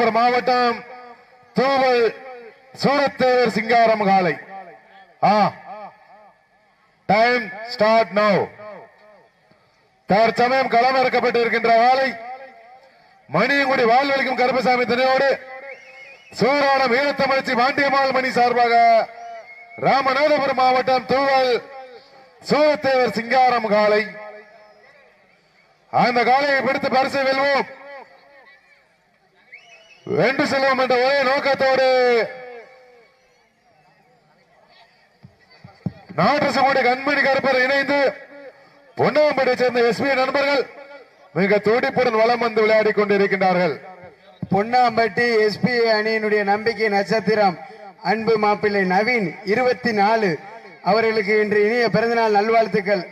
ஒரு மாவட்டம் தூவல் சூரத்தேவர் சிங்காரம் காலை. டைம் ஸ்டார்ட் நோ தற்சமயம் களம் களமிறக்கப்பட்டிருக்கின்ற காலை. மணியங்குடி வாழ்வழிக்கும் கருப்பசாமி துணையோடு சூரான வீரத்தமிழ்ச்சி பாண்டியம்மாள் மணி சார்பாக ராமநாதபுரம் மாவட்டம் தூவல் சூரத்தேவர் சிங்காரம் காலை. அந்த காலையை பிடித்து பரிசை வெல்வோம். வென்று செல்வோம் என்ற ஒரே நோக்கத்தோடு. நாட்டு சமூக கண்மணி கருப்பர் இணைந்து பொன்னாம்பேட்டை சேர்ந்த எஸ்பி நண்பர்கள் மிக துடிப்புடன் வளம் வந்து விளையாடி கொண்டிருக்கின்றார்கள். பொன்னாம்பட்டி எஸ்பி அணியினுடைய நம்பிக்கை நட்சத்திரம் அன்பு மாப்பிள்ளை நவீன் இருபத்தி நாலு அவர்களுக்கு இன்று இனிய பிறந்தநாள் நல்வாழ்த்துக்கள்.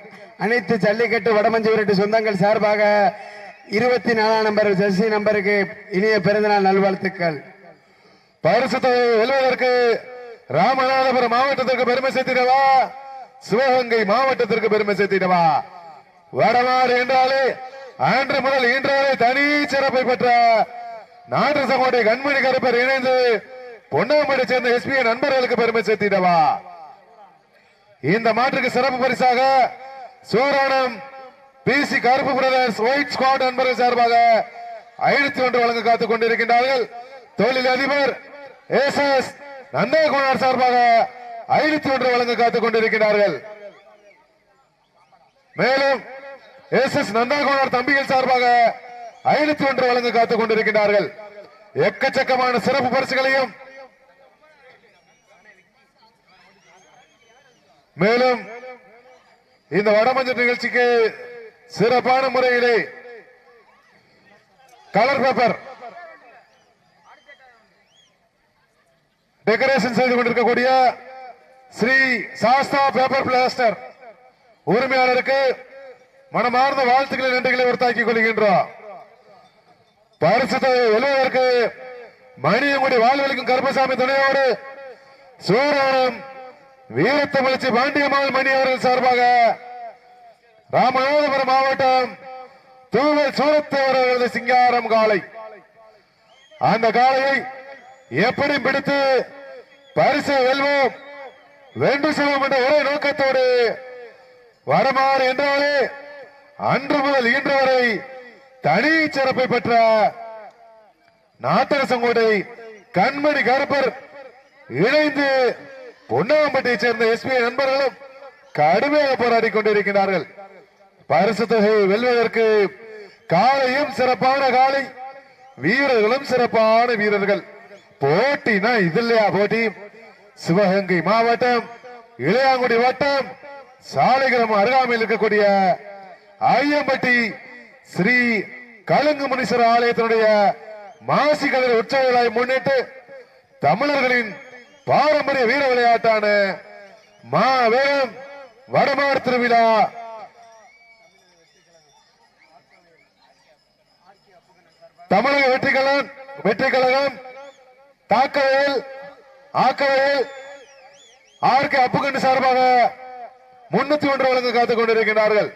அனைத்து ஜல்லிக்கட்டு வடமஞ்சி விரட்டு சொந்தங்கள் சார்பாக இருபத்தி நாலாம் நம்பர் ஜெர்சி நம்பருக்கு இனிய பிறந்தநாள் நல்வாழ்த்துக்கள். பரிசு தொகை வெல்வதற்கு ராமநாதபுரம் மாவட்டத்திற்கு பெருமை சேர்த்திடவா? சிவகங்கை மாவட்டத்திற்கு பெருமை சேர்த்திடவா? வடமாறு என்றாலே அன்று முதல் இன்றாலே தனி சிறப்பை பெற்ற நாட்டு சகோடைய கண்மணி கருப்பர் இணைந்து பொன்னாம்படி சேர்ந்த எஸ்பி நண்பர்களுக்கு பெருமை சேர்த்திடவா? இந்த மாற்றுக்கு சிறப்பு பரிசாக சூரணம் பிசி கருப்பு பிரதர்ஸ் ஒயிட் ஸ்குவாட் நண்பர்கள் சார்பாக ஐநூத்தி ஒன்று வழங்க காத்துக் கொண்டிருக்கின்றார்கள். தொழில் அதிபர் எஸ் எஸ் நந்தகுமார் சார்பாக ஐநூத்தி ஒன்று வழங்க காத்துக் கொண்டிருக்கிறார்கள் மேலும் எஸ் எஸ் நந்தகுமார் தம்பிகள் சார்பாக ஐநூத்தி ஒன்று வழங்க காத்துக் கொண்டிருக்கிறார்கள் எக்கச்சக்கமான சிறப்பு பரிசுகளையும் மேலும் இந்த வடமஞ்சள் நிகழ்ச்சிக்கு சிறப்பான முறையிலே கலர் பேப்பர் டெக்கரேஷன் செய்து கொண்டிருக்கக்கூடிய ஸ்ரீ சாஸ்தா பேப்பர் பிளாஸ்டர் உரிமையாளருக்கு மனமார்ந்த வாழ்த்துக்களை நன்றிகளை உறுத்தாக்கிக் கொள்கின்றோம். பரிசு தொகை வெல்வதற்கு மணியங்குடி வாழ்வழிக்கும் கருப்பசாமி துணையோடு சூரானம் வீரத்தமிழ்ச்சி பாண்டியம்மாள் மணி அவர்கள் சார்பாக ராமநாதபுரம் மாவட்டம் தூவல் சூரத்தேவர் அவர்களது சிங்காரம் காலை அந்த காலையை எப்படி பிடித்து பரிசு வெல்வோம். வென்று செல்வோம் என்ற ஒரே நோக்கத்தோடு வரமாறு என்றாலே அன்று முதல் இன்று வரை தனி சிறப்பை பெற்ற நாட்டரசங்கோட்டை கண்மணி கருப்பர் இணைந்து பொன்னாம்பட்டியை சேர்ந்த எஸ்பி நண்பர்களும் கடுமையாக போராடி கொண்டிருக்கிறார்கள் பரிசு தொகை வெல்வதற்கு காலையும் சிறப்பான காலை வீரர்களும் சிறப்பான வீரர்கள். போட்டினா இது இல்லையா போட்டி? சிவகங்கை மாவட்டம் இளையாங்குடி வட்டம் சாலைகிரம் அருகாமையில் இருக்கக்கூடிய ஐயம்பட்டி ஸ்ரீ கலுங்கு முனீஸ்வரர் ஆலயத்தினுடைய மாசி கதிர் உற்சவ முன்னிட்டு தமிழர்களின் பாரம்பரிய வீர விளையாட்டான மாவேம் வடமாறு திருவிழா தமிழக வெற்றி கழகம் வெற்றி கழகம் தாக்கவையில் ஆக்கவையில் ஆர்கே அப்புகண்டு சார்பாக முன்னூத்தி ஒன்று வழங்க காத்துக் கொண்டிருக்கிறார்கள்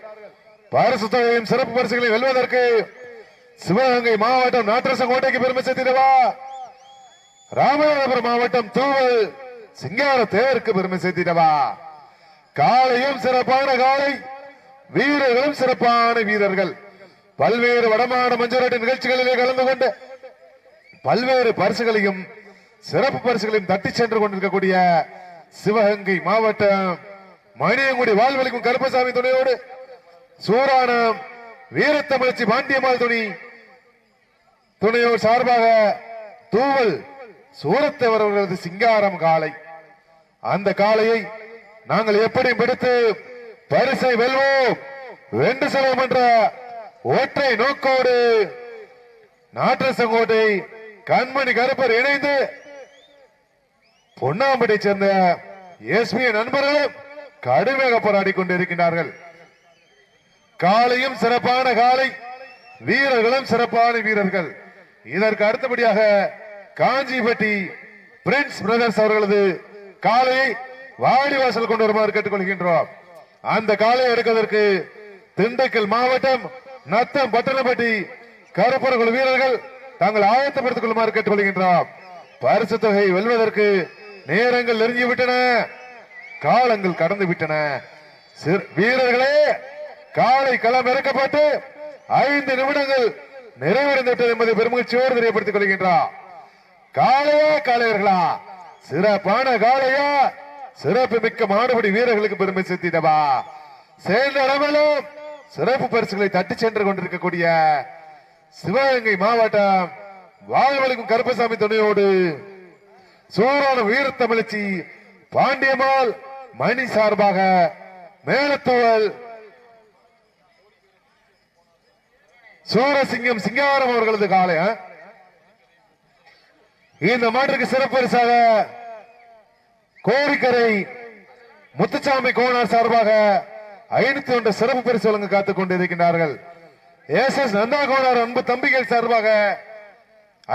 பரிசு தொகையும் சிறப்பு பரிசுகளை வெல்வதற்கு சிவகங்கை மாவட்டம் நாட்டரச கோட்டைக்கு பெருமை சேர்த்திடவா? ராமநாதபுரம் மாவட்டம் தூவல் சிங்கார தேருக்கு பெருமை சேர்த்திடவா? காலையும் சிறப்பான காலை வீரர்களும் சிறப்பான வீரர்கள். பல்வேறு வடமாட மஞ்சளாட்டு நிகழ்ச்சிகளிலே கலந்து கொண்டு பல்வேறு பரிசுகளையும் சிறப்பு பரிசுகளையும் தட்டி சென்று கொண்டிருக்கக்கூடிய சிவகங்கை மாவட்டம் மணியங்குடி வாழ்வழிக்கும் கருப்பசாமி துணையோடு சூரானம் வீரத்தமிழ்ச்சி பாண்டியம்மாள் துணி துணையோர் சார்பாக தூவல் சூரத்தவர் அவர்களது சிங்காரம் காலை. அந்த காளையை நாங்கள் எப்படி பிடித்து பரிசை வெல்வோம். வென்று செல்வோம் என்ற ஒற்றை நோக்கோடு நாட்டரசங்கோட்டை கண்மணி கருப்பர் இணைந்து பொன்னாம்பட்டை சேர்ந்த எஸ்பிய நண்பர்களும் கடுமையாக போராடி கொண்டிருக்கிறார்கள் காலையும் சிறப்பான காலை வீரர்களும் சிறப்பான வீரர்கள். இதற்கு அடுத்தபடியாக காஞ்சிபட்டி பிரின்ஸ் பிரதர்ஸ் அவர்களது காலையை வாடிவாசல் கொண்டு வருமாறு கேட்டுக்கொள்கின்றோம். அந்த காலையை எடுப்பதற்கு திண்டுக்கல் மாவட்டம் நத்தம் பட்டணப்பட்டி கருப்பரகுழு வீரர்கள் தாங்கள் ஆயத்தப்படுத்திக் கொள்ளுமாறு கேட்டுக்கொள்கின்றோம். பரிசு தொகை வெல்வதற்கு நேரங்கள் நெருங்கி விட்டன காலங்கள் கடந்து விட்டன சிறு- வீரர்களே காலை களம் இறக்கப்பட்டு ஐந்து நிமிடங்கள் நிறைவடைந்து விட்டது என்பதை பெருமகிழ்ச்சியோடு தெரியப்படுத்திக் கொள்கின்றார் காளையா காளையர்களா? சிறப்பான காலையா சிறப்பு மிக்க மாடுபடி வீரர்களுக்கு பெருமை சேர்த்திடவா? சேர்ந்த இடமெல்லாம் சிறப்பு பரிசுகளை தட்டி சென்று கொண்டிருக்கக்கூடிய சிவகங்கை மாவட்டம் வாழ்வழிக்கும் கருப்பசாமி துணையோடு சூரான வீரத்தமிழச்சி பாண்டியம்மாள் மணி சார்பாக மேலத்துவல் சூரசிங்கம் சிங்காரம் அவர்களது காலைய இந்த மாட்டிற்கு சிறப்பரிசாக கோரிக்கரை முத்துச்சாமி கோனார் சார்பாக ஐநூத்தி ஒன்று சிறப்பு பரிசு வழங்க காத்துக் கொண்டிருக்கின்றார்கள். எஸ் எஸ் நந்தகோடார் அன்பு தம்பிகள் சார்பாக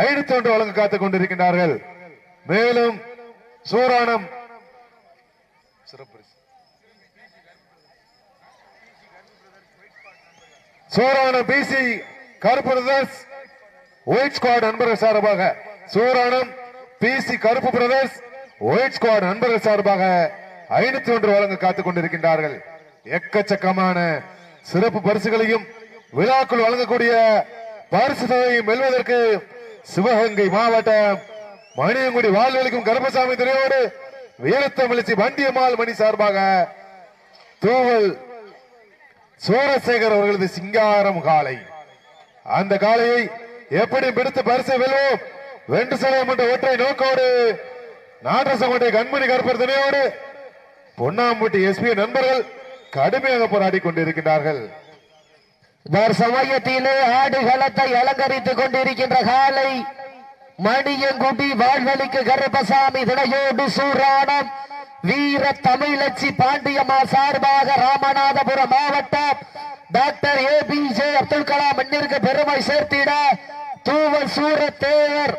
ஐநூத்தி ஒன்று வழங்க காத்துக் கொண்டிருக்கின்றார்கள். மேலும் சூரானம் சூரான பிசி கருப்பு பிரதர்ஸ் ஒயிட் ஸ்குவாட் நண்பர்கள் சார்பாக சூரானம் பிசி கருப்பு பிரதர்ஸ் ஒயிட் ஸ்குவாட் நண்பர்கள் சார்பாக ஐநூத்தி ஒன்று வழங்க காத்துக் கொண்டிருக்கின்றார்கள். எக்கச்சக்கமான சிறப்பு பரிசுகளையும் விழாக்குள் வழங்கக்கூடிய பரிசு தொகையும் வெல்வதற்கு சிவகங்கை மாவட்டம் மணியங்குடி வாழ்வெளிக்கும் கருப்பசாமி துறையோடு வீரத்தமிழிச்சி வண்டியம்மாள் மணி சார்பாக தூவல் சோரசேகர் அவர்களது சிங்காரம் காலை. அந்த காளையை எப்படி பிடித்து பரிசை வெல்வோம். வென்று செல்வோம் என்ற ஒற்றை நோக்கோடு நாட்டரசங்கோட்டை கண்மணி கருப்பர் துணையோடு பொன்னாம்பட்டி எஸ்பி நண்பர்கள் கடுமையாக போராடி கொண்டிருக்கிறார்கள் சமயத்திலே ஆடுகளத்தை அலங்கரித்துக் கொண்டிருக்கின்ற காலை மணியங்குடி வாழ்வழிக்கு கருப்பசாமி தினையோடு சூராணம் வீர தமிழச்சி பாண்டியம்மா சார்பாக ராமநாதபுரம் மாவட்டம். Doctor A P J Abdul Kalam மண்ணிற்கு பெருமை சேர்த்திட தூவல் சூரத்தேவர்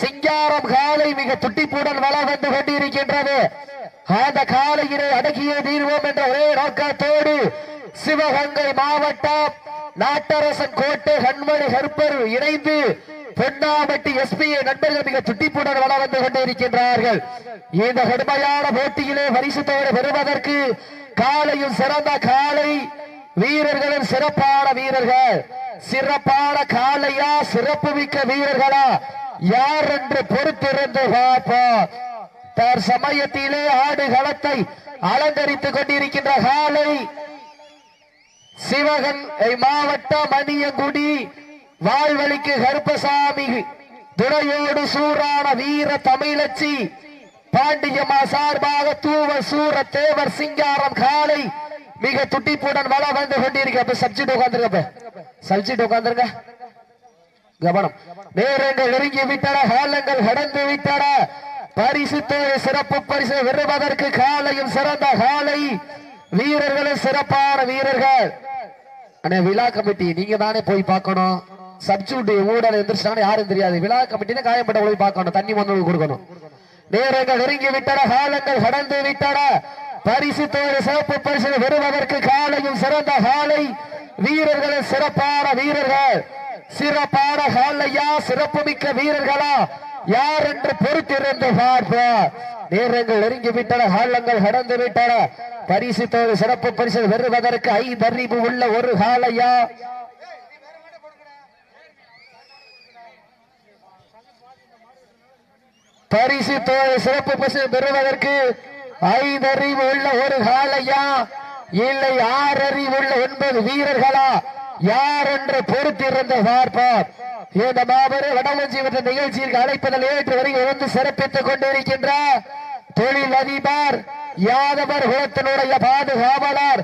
சிங்காரம் காலை மிக துட்டிப்புடன் வளம் வந்து கொண்டிருக்கின்றது. அந்த காலையிலே அடக்கிய தீர்வோம் என்ற ஒரே நோக்கத்தோடு சிவகங்கை மாவட்டம் நாட்டரசன் கோட்டை கண்மணி கருப்பர் இணைந்து பொன்னாமட்டி எஸ்பிஐ நண்பர்கள் மிக துட்டிப்புடன் வள வந்து கொண்டிருக்கின்றார்கள். இந்த கடுமையான போட்டியிலே பரிசுத்தோடு பெறுவதற்கு காலையும் சிறந்த காலை வீரர்களும் சிறப்பான வீரர்கள். சிறப்பான காலையா சிறப்பு மிக்க வீரர்களா? யார் என்று பொறுத்திருந்து பார்ப்போம். தற்சமயத்திலே ஆடு களத்தை அலங்கரித்துக் கொண்டிருக்கின்ற காலை சிவகன் மாவட்டம் மணியங்குடி வாழ்வழிக்கு கருப்பசாமி துறையோடு சூறான வீர தமிழச்சி பாண்டியம்மா சார்பாக தூவ சூர தேவர் சிங்காரம் காலை மிக துட்டிப்புடன் வள வந்து கொண்டிருக்க. சப்ஜெக்ட் உட்காந்துருக்க சப்ஜெக்ட் உட்காந்துருங்க கவனம். நேரங்கள் நெருங்கி விட்டன காலங்கள் கடந்து விட்டன. பரிசு சிறப்பு பரிசு விடுவதற்கு காலையும் சிறந்த காலை. வீரர்களும் சிறப்பான வீரர்கள். அண்ணே விழா கமிட்டி நீங்க தானே போய் பார்க்கணும். சப்ஜூட் ஊடல் எந்திரிச்சாங்க யாரும் தெரியாது. விழா கமிட்டினா காயப்பட்ட போய் பார்க்கணும். தண்ணி வந்து கொடுக்கணும். நேரங்கள் நெருங்கி விட்டன காலங்கள் கடந்து விட்டன. பரிசு தொகை சிறப்பு பரிசு விடுவதற்கு காலையும் சிறந்த காலை. வீரர்களும் சிறப்பான வீரர்கள். சிறப்பான காலையா சிறப்பு மிக்க வீரர்களா? யார் என்று பொறுத்திருந்து பார்ப்போம். நேரங்கள் நெருங்கி விட்டன காலங்கள் கடந்து விட்டன பரிசு தொகை சிறப்பு பரிசு பெறுவதற்கு ஐ தறிவு உள்ள ஒரு காலையா பரிசு தொகை சிறப்பு பரிசு பெறுவதற்கு ஐந்து அறிவு உள்ள ஒரு காலையா இல்லை ஆறறிவு அறிவு உள்ள ஒன்பது வீரர்களா? யார் என்று பொறுத்திருந்து பார்ப்போம். இந்த மாபெரும் வடமஞ்சி என்ற நிகழ்ச்சியில் அழைப்பதில் ஏற்று வருகை வந்து சிறப்பித்துக் கொண்டிருக்கின்ற தொழில் அதிபர் யாதவர் குலத்தினுடைய பாதுகாவலர்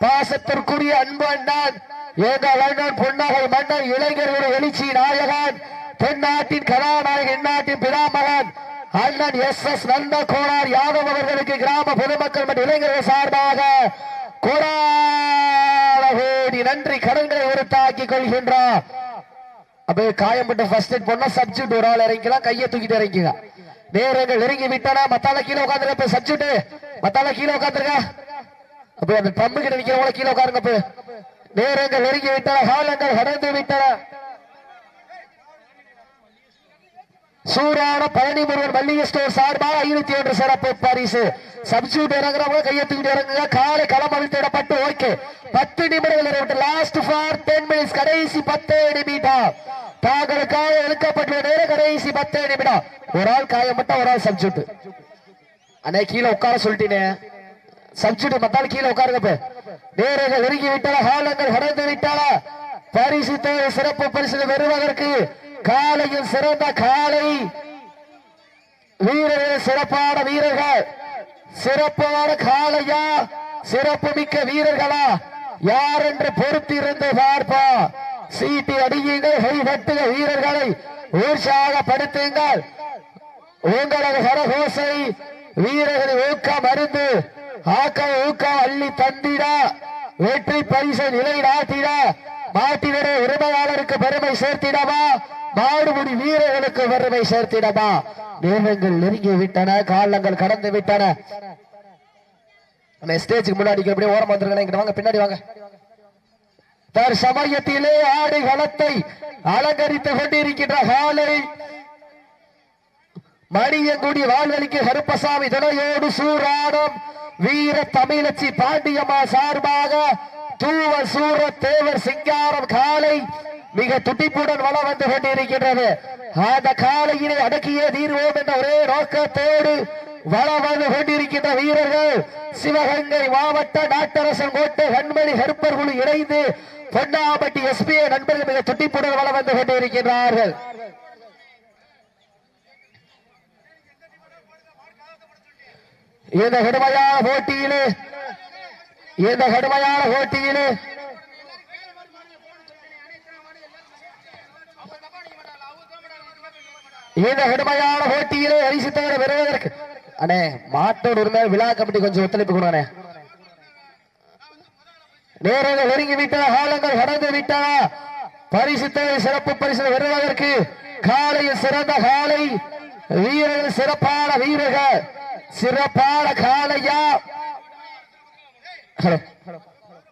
பாசத்திற்குரிய அன்பு அண்ணன் எங்கள் அண்ணன் பொன்னகை மன்னன் இளைஞர்களுடைய எழுச்சி நாயகன் தென்னாட்டின் கதாநாயகன் இந்நாட்டின் பிதாமகன் அண்ணன் எஸ் எஸ் நந்த கோளார் யாதவ் அவர்களுக்கு கிராம பொதுமக்கள் மற்றும் இளைஞர்கள் சார்பாக கோடான நன்றி கடன்களை உறுத்தாக்கிக் கொள்கின்றார் அப்படியே காயம்பட்டு ஃபர்ஸ்ட் எய்ட் பண்ணா சப்ஜெக்ட் ஒரு ஆள் இறங்கிக்கலாம். கையை தூக்கிட்டு இறங்கிங்க. நேரங்கள் நெருங்கி விட்டானா. மத்தால கீழே உட்காந்துருக்க சப்ஜெக்ட் மத்தால கீழே உட்காந்துருக்க அப்படியே அந்த பம்பு கிட்ட நிக்கிறவங்கள கீழே உட்காருங்க அப்ப நேரங்கள் நெருங்கி விட்டன. காலங்கள் கடந்து விட்டானா. சூறான பழனி முருகன் மல்லிகை ஸ்டோர் சார்பாக ஐநூத்தி ஒன்று சிறப்பு பரிசு. சப்ஸ்டியூட் இறங்குறவங்க கையெழுத்துக்கிட்டு இறங்குங்க. காலை களம் அழுத்திடப்பட்டு ஓகே பத்து நிமிடங்கள் நிறைவேற்று. லாஸ்ட் ஃபார் டென் மினிட்ஸ் கடைசி பத்து நிமிடம். தாங்களுக்காக இழுக்கப்பட்டுள்ள நேரம் கடைசி பத்து நிமிடம். ஒரு ஆள் காயப்பட்ட ஒரு ஆள் சப்ஸ்டியூட் அண்ணே கீழே உட்கார சொல்லிட்டீனே. சப்ஸ்டியூட் மத்தாள் கீழே உட்காருங்க நேரங்கள் நெருங்கி விட்டால ஹாலங்கள் கடந்து விட்டால பரிசு தேவை சிறப்பு பரிசு பெறுவதற்கு காலையில் சிறந்த காலை. வீரர்கள் சிறப்பான வீரர்கள். சிறப்பான காலையா? சிறப்பு மிக்க வீரர்களா? யார் என்று பொறுத்திருந்து பார்ப்பா? சீட்டி அடியுங்கள் கைதட்டுக வீரர்களை. உற்சாகப்படுத்துங்கள். உங்களது கரகோசை வீரர்கள் ஊக்கம் அருந்து ஆக்க ஊக்கம் அள்ளி தந்திட. வெற்றி பரிசை நிலை நாட்டிட மாட்டினுடைய உரிமையாளருக்கு பெருமை சேர்த்திடவா? மாடுபுடி வீரர்களுக்கு வறுமை சேர்த்திடமா நேரங்கள் நெருங்கி விட்டன காலங்கள் கடந்து விட்டன ஸ்டேஜுக்கு முன்னாடி அப்படியே ஓரம் வந்துருக்கேன் வாங்க பின்னாடி வாங்க. தற்சமயத்திலே ஆடு களத்தை அலங்கரித்துக் கொண்டிருக்கின்ற காலை மணியங்குடி வாழ்வழிக்கு கருப்பசாமி துணையோடு சூராடம் வீர தமிழச்சி பாண்டியம்மா சார்பாக தூவ சூர தேவர் சிங்காரம் காலை மிக துடிப்புடன் வளம் வந்து கொண்டிருக்கின்றது. அந்த காலையினை அடக்கியே தீர்வோம் என்ற ஒரே நோக்கத்தோடு வள வந்து கொண்டிருக்கின்ற வீரர்கள் சிவகங்கை மாவட்ட நாட்டரசன் கோட்டை கண்மணி ஹெர்பர் குழு இணைந்து பொன்னாம்பட்டி எஸ்பிஐ நண்பர்கள் மிக துடிப்புடன் வளம் வந்து கொண்டிருக்கின்றார்கள். இந்த கடுமையான போட்டியிலே இந்த கடுமையான போட்டியிலே இந்த கடுமையான போட்டியிலே அரிசித்தவரை பெறுவதற்கு அண்ணே மாட்டோட உரிமை விழா கமிட்டி கொஞ்சம் ஒத்துழைப்பு கொடுங்கண்ணே நேரங்கள் நெருங்கி விட்டா காலங்கள் கடந்து விட்டன பரிசு தேவை சிறப்பு பரிசு பெறுவதற்கு காலையில் சிறந்த காலை வீரர்கள் சிறப்பான வீரர்கள் சிறப்பான காலையா? ஹலோ.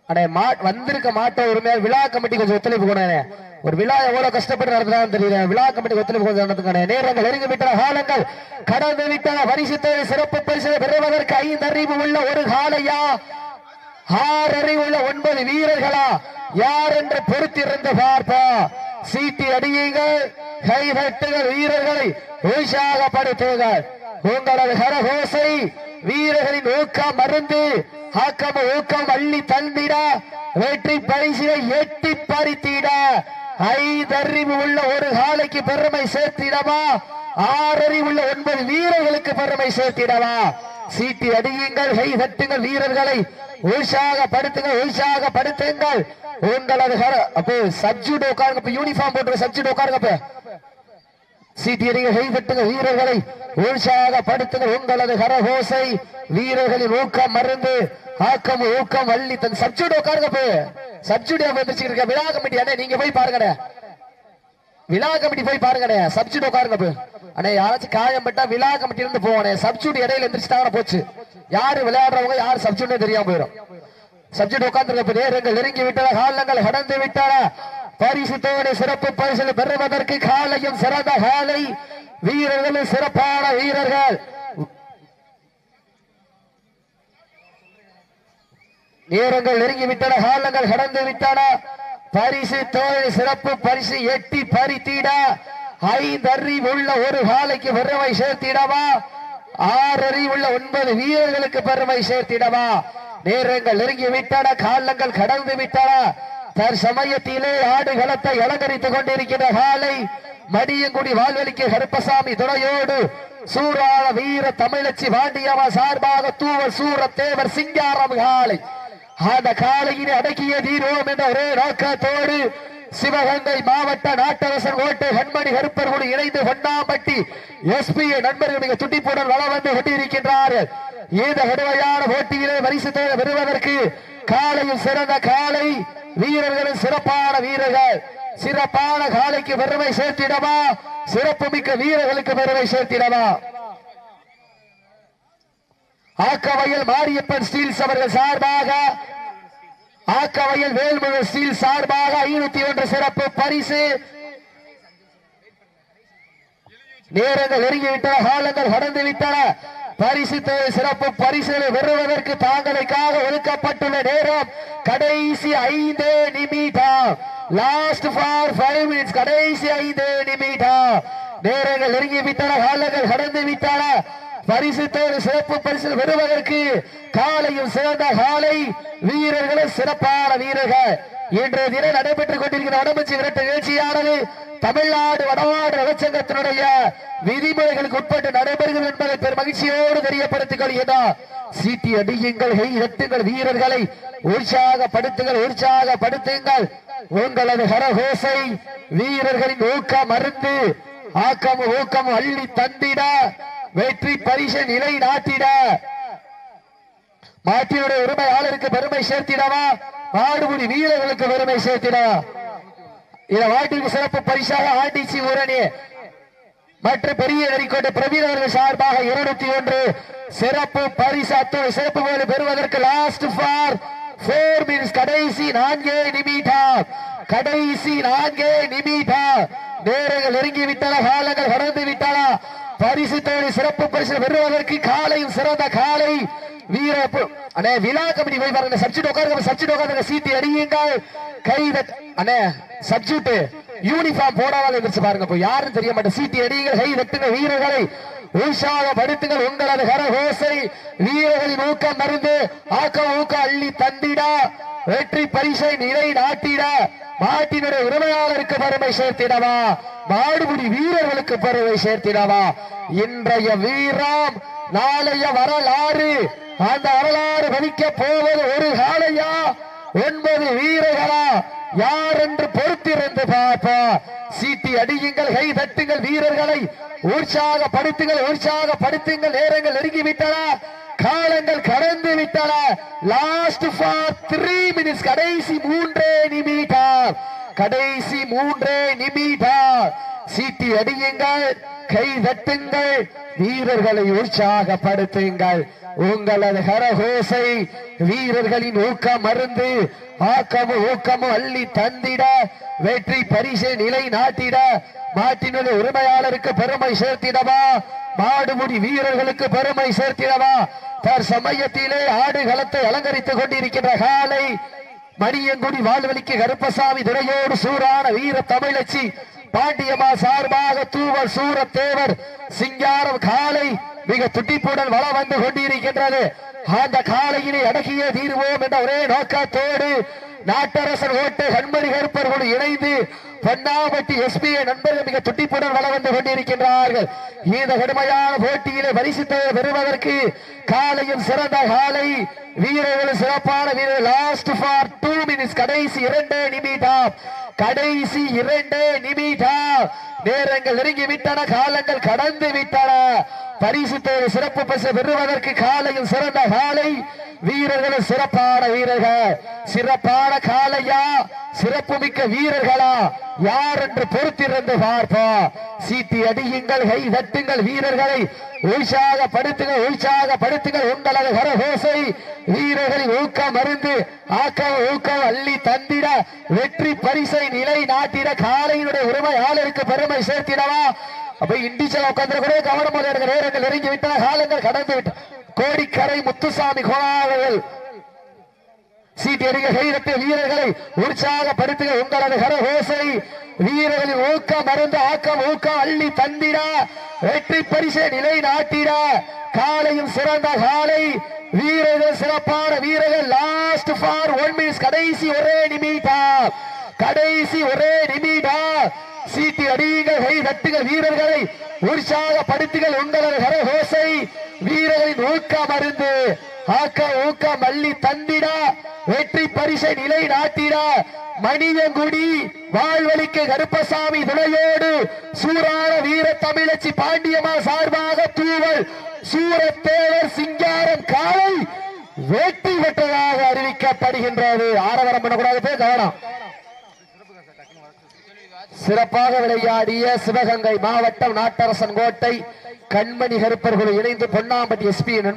அண்ணே மா வந்திருக்க மாட்ட உரிமையா விழா கமிட்டி கொஞ்சம் ஒத்துழைப்பு கொடுங்க ஒரு விழா எவ்வளவு கஷ்டப்பட்டு நடத்துறான்னு தெரியல. விழா கமிட்டி ஒத்துழைப்பு கொஞ்சம் நடத்துங்க நேரங்கள் நெருங்கி விட்ட காலங்கள். கடந்து விட்ட பரிசு சிறப்பு பரிசு பெறுவதற்கு ஐந்து அறிவு உள்ள ஒரு காலையா ஆறு அறிவுள்ள ஒன்பது வீரர்களா? யார் என்று பொறுத்திருந்து பார்ப்பா. சீட்டி அடியுங்கள். கைதட்டுகள் வீரர்களை. உற்சாகப்படுத்துங்கள். உங்களது கரகோசை வீரர்களின் ஊக்கம் மருந்து ஆக்கம் ஊக்கம் அள்ளி தந்திட வெற்றி பரிசிலை எட்டி பறித்திட. ஐந்தறிவு உள்ள ஒரு காலைக்கு பெருமை சேர்த்திடவா? ஆறறிவு உள்ள ஒன்பது வீரர்களுக்கு பெருமை சேர்த்திடவா? சீட்டி அடியுங்கள் கை தட்டுங்கள் வீரர்களை உற்சாகப்படுத்துங்கள் உற்சாகப்படுத்துங்கள். உங்களது அப்போ சப்ஜூட் உட்காருங்க யூனிஃபார்ம் போட்டு சப்ஜூட் உட்காருங்க இப்ப சீட்டி வீரர்களை. உங்களது கரகோசை. வீரர்களின் ஊக்கம் மருந்து ஆக்கம் ஊக்கம் வள்ளி தன் சப்ஜூட் உட்காருங்க போய் சப்ஜூட் வந்துச்சு இருக்க விழா கமிட்டி. அண்ணே நீங்க போய் பாருங்கண்ணே. விழா கமிட்டி போய் பாருங்கடே சப்ஜூட் உட்காருங்க போய் அண்ணே யாராச்சும் காயம் பட்டா விழா கமிட்டி இருந்து போவானே சப்ஜூட் இடையில எந்திரிச்சுட்டாங்க போச்சு. யாரு விளையாடுறவங்க யாரு சப்ஜூட்னே தெரியாம போயிடும் சப்ஜெக்ட் உட்கார்ந்து நேரங்கள் நெருங்கி விட்டன காலங்கள் கடந்து விட்டன. பரிசு சிறப்பு பரிசு பெறுவதற்கு காலையும் சிறந்த காலை. வீரர்களும் சிறப்பான வீரர்கள். நேரங்கள் நெருங்கிவிட்டன காலங்கள் கடந்து விட்டன பரிசு தோழி சிறப்பு பரிசு எட்டி பறித்திட. ஐந்து அறிவுள்ள ஒரு காலைக்கு பெருமை சேர்த்திடவா? ஆறு அறிவு உள்ள ஒன்பது வீரர்களுக்கு பெருமை சேர்த்திடவா? நேரங்கள் நெருங்கி விட்டன காலங்கள் கடந்து விட்டன தற்சமயத்திலே ஆடுகளத்தை அலங்கரித்துக் கொண்டிருக்கிற காலை மடியங்குடி வாழ்வெளிக்கு கருப்பசாமி துணையோடு சூராள வீர தமிழச்சி வாண்டியவ சார்பாக தூவர் சூர தேவர் சிங்காரம் காலை. அந்த காலையினை அடக்கிய தீரோம் என்ற ஒரே நோக்கத்தோடு சிவகங்கை மாவட்ட நாட்டரசன் கோட்டை கண்மணி கருப்பர்களோடு இணைந்து கொண்டாம்பட்டி எஸ்பிஐ நண்பர்கள் மிக துடிப்புடன் வள வந்து கொண்டிருக்கின்றார்கள். இந்த கடுமையான போட்டியிலே வரிசு தேவை பெறுவதற்கு காலையில் சிறந்த காலை வீரர்களும் சிறப்பான வீரர்கள் சிறப்பான காலைக்கு பெருமை சேர்த்திடவா? சிறப்பு மிக்க வீரர்களுக்கு பெருமை சேர்த்திடவா? ஆக்கவையில் மாரியப்பன் ஸ்டீல்ஸ் அவர்கள் சார்பாக ஆக்கவையில் வேல்முக ஸ்டீல் சார்பாக ஐநூத்தி ஒன்று சிறப்பு பரிசு. நேரங்கள் நெருங்கிவிட்டன காலங்கள் கடந்து விட்டன. பரிசு சிறப்பு பரிசுகளை பெறுவதற்கு தாங்களுக்காக ஒதுக்கப்பட்டுள்ள நேரம் கடைசி ஐந்து நிமிடம். லாஸ்ட் ஃபார் ஃபைவ் மினிட்ஸ் கடைசி ஐந்து நிமிடம். நேரங்கள் நெருங்கி விட்டன காலங்கள் கடந்து விட்டன பரிசு சிறப்பு பரிசு பெறுவதற்கு காலையும் சிறந்த காலை வீரர்களும் சிறப்பான வீரர்கள். இன்றைய தினம் நடைபெற்றுக் கொண்டிருக்கிற உடம்பு விரட்டு நிகழ்ச்சியானது தமிழ்நாடு வடநாடு நலச்சங்கத்தினுடைய விதிமுறைகளுக்கு உட்பட்டு நடைபெறுகிறது என்பதை பெரும் மகிழ்ச்சியோடு தெரியப்படுத்திக் கொள்கிறார் சீட்டி அடியுங்கள் கை வீரர்களை உற்சாகப்படுத்துங்கள் உற்சாகப்படுத்துங்கள். உங்களது ஹரஹோசை வீரர்களின் ஊக்கம் மருந்து ஆக்கம் ஊக்கம் அள்ளி தந்திட வெற்றி பரிசு நிலை நாட்டிட. மாட்டினுடைய உரிமையாளருக்கு பெருமை சேர்த்திடவா? மாடுபுடி வீரர்களுக்கு பெருமை சேர்த்திடவா? இந்த மாட்டிற்கு சிறப்பு பரிசாக ஆர்டிசி ஊரணி மற்ற பெரிய நெறிக்கோட்டை பிரவீன் அவர்கள் சார்பாக இருநூத்தி ஒன்று சிறப்பு பரிசு அத்துணை சிறப்பு போல பெறுவதற்கு லாஸ்ட் ஃபார் போர் மினிட்ஸ் கடைசி நான்கே நிமிடம் கடைசி நான்கே நிமிடம் நேரங்கள் நெருங்கி விட்டன காலங்கள் கடந்து விட்டன பரிசு தோழி சிறப்பு பரிசு பெறுவதற்கு காலையும் சிறந்த காலை. வீர அண்ணே விழா கமிட்டி போய் பாருங்க சப்ஜெக்ட் உட்காருங்க சப்ஜெக்ட் உட்காருங்க சீட்டி அடியுங்கள் கை அண்ணே சப்ஜெக்ட் யூனிஃபார்ம் போடாமல் இருந்துச்சு பாருங்க இப்போ யாரும் தெரிய மாட்டேன் சீட்டி அடியுங்கள் கை வெட்டுங்க வீரர்களை உற்சாகப்படுத்துங்கள். உங்களது கரகோசை வீரர்களின் ஊக்கம் மருந்து ஆக்கம் ஊக்கம் அள்ளி தந்திட. வெற்றி பரிசை நிலை நாட்டிட. மாட்டினுடைய உரிமையாளருக்கு பெருமை சேர்த்திடவா. மாடுபுடி வீரர்களுக்கு பெருமை சேர்த்திடவா. இன்றைய வீரம் நாளைய வரலாறு அந்த வரலாறு பதிக்க போவது ஒரு காலையா? ஒன்பது வீரர்களா? யார் என்று பொறுத்திருந்து பார்ப்போம் சீட்டி அடியுங்கள் கை தட்டுங்கள் வீரர்களை. உற்சாகப்படுத்துங்கள் உற்சாகப்படுத்துங்கள். நேரங்கள் நெருங்கிவிட்டன. காலங்கள் கடந்து விட்டன. லாஸ்ட் ஃபார் த்ரீ மினிட்ஸ் கடைசி மூன்றே நிமிடம். கடைசி மூன்றே நிமிடம். சீட்டி அடியுங்கள். கை தட்டுங்கள் வீரர்களை உற்சாகப்படுத்துங்கள். உங்களது கரகோசை வீரர்களின் ஊக்கம் மருந்து ஆக்கமும் ஊக்கமும் அள்ளி தந்திட வெற்றி பரிசை நிலை நாட்டிட. மாட்டினது உரிமையாளருக்கு பெருமை சேர்த்திடவா? மாடுமுடி வீரர்களுக்கு பெருமை சேர்த்திடவா? தற்சமயத்திலே ஆடுகளத்தை அலங்கரித்துக் கொண்டிருக்கின்ற காலை மணியங்குடி வாழ்வழிக்கு கருப்பசாமி துறையோடு சூறான வீர தமிழச்சி பாண்டியம்மா சார்பாக தூவல் சூரத்தேவர் சிங்காரம் காலை மிக துட்டிப்புடன் வள வந்து கொண்டிருக்கின்றது. அந்த காலையினை அடக்கிய தீர்வோம் என்ற ஒரே நோக்கத்தோடு நாட்டரசன் ஓட்டு கண்மணி கருப்பர்களோடு இணைந்து பொன்னாம்பட்டி எஸ்பிஐ நண்பர்கள் மிக துட்டிப்புடன் வள வந்து கொண்டிருக்கின்றார்கள். இந்த கடுமையான போட்டியிலே பரிசுத்தை பெறுவதற்கு காலையும் சிறந்த காலை வீரர்கள் சிறப்பான வீரர் லாஸ்ட் ஃபார் டூ மினிட்ஸ் கடைசி இரண்டே நிமிடம். கடைசி இரண்டு நிமிடம் நேரங்கள் நெருங்கி விட்டன காலங்கள் கடந்து விட்டன பரிசு தேவை சிறப்பு பரிசு பெறுவதற்கு காலையும் சிறந்த காலை. வீரர்களும் சிறப்பான வீரர்கள். சிறப்பான காலையா? சிறப்பு மிக்க வீரர்களா? யார் என்று பொறுத்திருந்து பார்ப்போம் சீட்டி அடியுங்கள் கை தட்டுங்கள் வீரர்களை உற்சாகப்படுத்துங்கள் உற்சாகப்படுத்துங்கள். உங்களது கரகோசை வீரர்களின் ஊக்கம் மருந்து ஆக்கம் ஊக்கம் அள்ளி தந்திட வெற்றி பரிசை நிலை நாட்டிட காலையினுடைய உரிமையாளருக்கு பெருமை சேர்த்திடவா? அப்ப இண்டிச்சல உட்கார்ந்து கூட கவனமாக இருக்க நேரங்கள் நெருங்கி விட்டன காலங்கள் கடந்து விட்ட கோடிக்கரை முத்துசாமி கோலாவர்கள் சீட்டி அடிக்க கைதட்டு வீரர்களை உற்சாகப்படுத்துக உங்களது கரகோசை வீரர்களின் ஊக்கம் மருந்து ஆக்கம் ஊக்கம் அள்ளி தந்திட. வெற்றி பரிசை நிலை நாட்டிட காலையும் சிறந்த காலை. வீரர்கள் சிறப்பான வீரர்கள். லாஸ்ட் ஃபார் ஒன் மினிட்ஸ் கடைசி ஒரே நிமிடம் கடைசி ஒரே நிமிடம் சீட்டி அடியுங்கள் கை தட்டுகள் வீரர்களை உற்சாகப்படுத்துகள் உங்களது கரகோசை வீரர்களின் ஊக்கம் மருந்து. ஆக்க ஊக்க மல்லி தந்திட. வெற்றி பரிசை நிலை நாட்டிட. மனிதங்குடி வாழ்வழிக்கு கருப்பசாமி துணையோடு சூறான வீர தமிழச்சி பாண்டியமா சார்பாக தூவல். சூரத்தேவர் சிங்காரம் காலை வெற்றி பெற்றதாக அறிவிக்கப்படுகின்றது. ஆரவரம் பண்ணக்கூடாது கவனம். சிறப்பாக விளையாடிய சிவகங்கை மாவட்டம் நாட்டரசன் கோட்டை கண்மணி கருப்பர்கள் இணைந்து பொன்னாம்பட்டி எஸ்பி நண்பர்